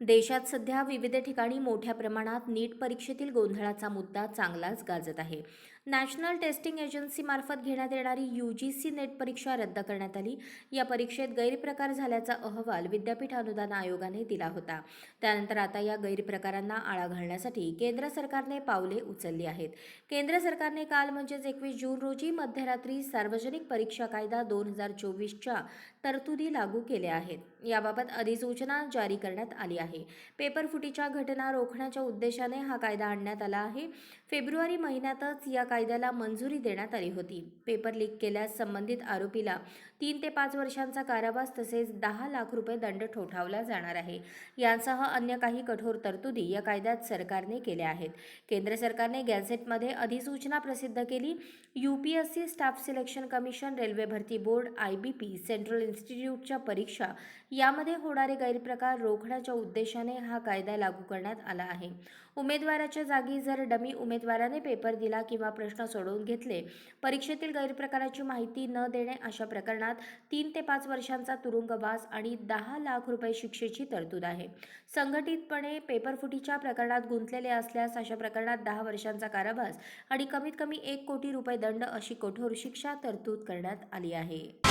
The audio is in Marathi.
देशात सध्या विविध ठिकाणी मोठ्या प्रमाणात नीट परीक्षेतील गोंधळाचा मुद्दा चांगलाच गाजत आहे. नॅशनल टेस्टिंग एजन्सीमार्फत घेण्यात येणारी यू जी सी नेट परीक्षा रद्द करण्यात आली. या परीक्षेत गैरप्रकार झाल्याचा अहवाल विद्यापीठ अनुदान आयोगाने दिला होता. त्यानंतर आता या गैरप्रकारांना आळा घालण्यासाठी केंद्र सरकारने पावले उचलली आहेत. केंद्र सरकारने काल म्हणजेच एकवीस जून रोजी मध्यरात्री सार्वजनिक परीक्षा कायदा दोन हजार चोवीसच्या तरतुदी लागू केल्या आहेत. याबाबत अधिसूचना जारी करण्यात आली आहे. पेपर फुटीच्या घटना रोखण्याच्या उद्देशाने हा कायदा आणण्यात आला आहे. फेब्रुवारी महिन्यातच या कायद्याला मंजुरी देण्यात आली होती. पेपर लीक केल्यास संबंधित आरोपीला तीन ते पाच वर्षांचा कारावास तसेच दहा लाख रुपये दंड ठोठावला जाणार आहे. यांसह अन्य काही कठोर तरतुदी या कायद्यात सरकारने केल्या आहेत. केंद्र सरकारने गॅझेटमध्ये अधिसूचना प्रसिद्ध केली. U P S C staff selection commission railway भरती board I B P central इन्स्टिट्यूटच्या परीक्षा यामध्ये होणारे गैरप्रकार रोखण्याच्या उद्देशाने हा कायदा लागू करण्यात आला आहे. उमेदवाराच्या जागी जर डमी उमेदवाराने पेपर दिला किंवा प्रश्न सोडवून घेतले परीक्षेतील गैरप्रकाराची माहिती न देणे अशा प्रकरणात तीन ते पाच वर्षांचा तुरुंगवास आणि दहा लाख रुपये शिक्षेची तरतूद आहे. संघटितपणे पेपरफुटीच्या प्रकरणात गुंतलेले असल्यास अशा प्रकरणात दहा वर्षांचा कारावास आणि कमीत कमी एक कोटी रुपये दंड अशी कठोर शिक्षा तरतूद करण्यात आली आहे.